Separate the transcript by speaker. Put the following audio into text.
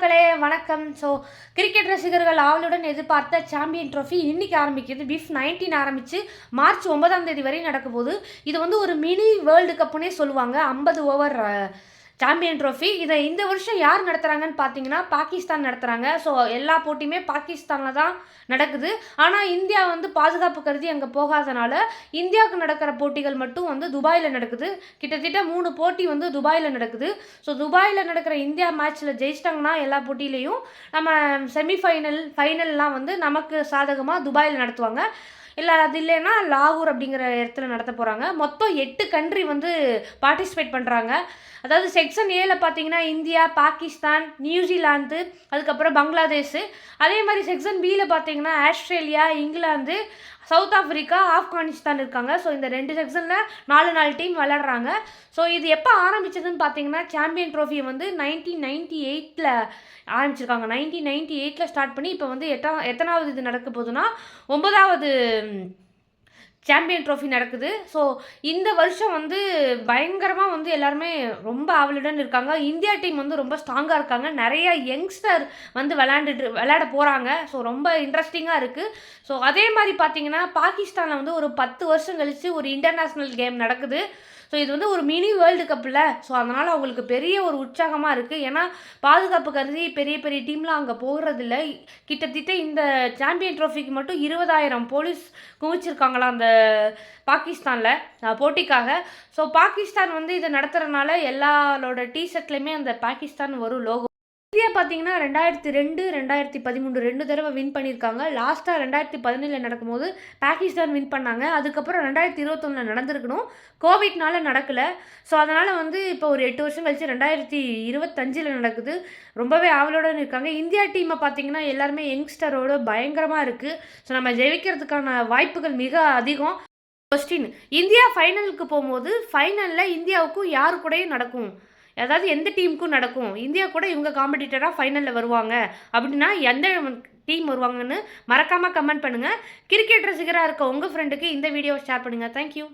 Speaker 1: மக்களே வணக்கம். So cricket ரசிகர்கள் ஆவலுடன் எதிர்பார்த்த சாம்பியன் ட்ரோஃபி இன்னைக்கு ஆரம்பிக்கிறது. பிஃப் நைன்டீன் ஆரம்பித்து மார்ச் ஒன்பதாம் தேதி வரை நடக்கும் போது இது வந்து ஒரு மினி வேர்ல்டு கப்புனே சொல்லுவாங்க. ஐம்பது ஓவர் சாம்பியன் ட்ரோஃபி இதை இந்த வருஷம் யார் நடத்துகிறாங்கன்னு பார்த்தீங்கன்னா பாகிஸ்தான் நடத்துகிறாங்க ஸோ எல்லா போட்டியுமே பாகிஸ்தானில் தான் நடக்குது. ஆனால் இந்தியா வந்து பாதுகாப்பு கருதி அங்கே போகாதனால இந்தியாவுக்கு நடக்கிற போட்டிகள் மட்டும் வந்து துபாயில் நடக்குது. கிட்டத்தட்ட மூணு போட்டி வந்து துபாயில் நடக்குது. ஸோ துபாயில் நடக்கிற இந்தியா மேட்ச்சில் ஜெயிச்சிட்டாங்கன்னா எல்லா போட்டியிலையும் நம்ம செமிஃபைனல் ஃபைனல்லாம் வந்து நமக்கு சாதகமாக துபாயில் நடத்துவாங்க. இல்லை அது இல்லைன்னா லாகூர் அப்படிங்கிற இடத்துல நடத்த போகிறாங்க மொத்தம் எட்டு கண்ட்ரி வந்து பார்ட்டிசிபேட் பண்ணுறாங்க அதாவது செக்ஷன் ஏல பார்த்தீங்கன்னா இந்தியா பாகிஸ்தான் நியூசிலாந்து அதுக்கப்புறம் பங்களாதேஷ். அதே மாதிரி செக்ஷன் பியில் பார்த்தீங்கன்னா Australia England South Africa Afghanistan இருக்காங்க. ஸோ இந்த ரெண்டு செக்ஷனில் நாலு நாலு டீம் விளாட்றாங்க ஸோ இது எப்போ ஆரம்பிச்சதுன்னு பார்த்தீங்கன்னா சாம்பியன் ட்ரோஃபியை வந்து நைன்டீன் நைன்டி எயிட்டில் ஆரம்பிச்சிருக்காங்க. நைன்டீன் நைன்டி எயிட்டில் ஸ்டார்ட் பண்ணி இப்போ வந்து எட்டா எத்தனாவது இது நடக்க போகுதுன்னா ஒன்பதாவது சாம்பியன் ட்ரோஃபி நடக்குது. ஸோ இந்த வருஷம் வந்து பயங்கரமாக வந்து எல்லாருமே ரொம்ப ஆவலுடன் இருக்காங்க. இந்தியா டீம் வந்து ரொம்ப ஸ்ட்ராங்காக இருக்காங்க. நிறைய யங்ஸ்டர் வந்து விளையாண்டுட்டு விளையாட போகிறாங்க ஸோ ரொம்ப இன்ட்ரெஸ்டிங்காக இருக்குது ஸோ அதே மாதிரி பார்த்தீங்கன்னா பாகிஸ்தானில் வந்து ஒரு பத்து வருஷம் கழித்து ஒரு இன்டர்நேஷ்னல் கேம் நடக்குது. ஸோ இது வந்து ஒரு மினி வேர்ல்டு கப்பில் ஸோ அதனால் அவங்களுக்கு பெரிய ஒரு உற்சாகமாக இருக்குது ஏன்னா பாதுகாப்பு கருதி பெரிய பெரிய டீம்லாம் அங்கே போகிறதில்ல கிட்டத்தட்ட இந்த சாம்பியன் ட்ரோஃபிக்கு மட்டும் இருபதாயிரம் போலீஸ் குவிச்சிருக்காங்களாம் அந்த பாகிஸ்தானில் போட்டிக்காக. ஸோ பாகிஸ்தான் வந்து இதை நடத்துகிறனால எல்லாரோட டிஷர்ட்லேயுமே அந்த பாகிஸ்தான் வரும் லோகோ இந்தியா பார்த்தீங்கன்னா ரெண்டாயிரத்தி ரெண்டு ரெண்டாயிரத்தி பதிமூணு ரெண்டு தடவை வின் பண்ணியிருக்காங்க. லாஸ்ட்டாக ரெண்டாயிரத்தி பதினேழில் நடக்கும்போது பாகிஸ்தான் வின் பண்ணாங்க. அதுக்கப்புறம் ரெண்டாயிரத்தி இருபத்தொன்னில் நடந்திருக்கணும். கோவிட்னால நடக்கலை. ஸோ அதனால் வந்து இப்போ ஒரு எட்டு வருஷம் கழிச்சு ரெண்டாயிரத்தி இருபத்தஞ்சில் நடக்குது. ரொம்பவே ஆவலோடு இருக்காங்க. இந்தியா டீமை பார்த்தீங்கன்னா எல்லாருமே யங்ஸ்டரோட பயங்கரமாக இருக்குது ஸோ நம்ம ஜெயிக்கிறதுக்கான வாய்ப்புகள் மிக அதிகம். கொஸ்டின் இந்தியா ஃபைனலுக்கு போகும்போது ஃபைனலில் இந்தியாவுக்கும் யாரு கூடயும் நடக்கும்? அதாவது எந்த டீமுக்கும் நடக்கும். இந்தியா கூட இவங்க காம்படிட்டராக ஃபைனலில் வருவாங்க. அப்படின்னா எந்த டீம் வருவாங்கன்னு மறக்காமல் கமெண்ட் பண்ணுங்கள் கிரிக்கெட் ரசிகராக இருக்க உங்கள் ஃப்ரெண்டுக்கு இந்த வீடியோவை ஷேர் பண்ணுங்கள் தேங்க்யூ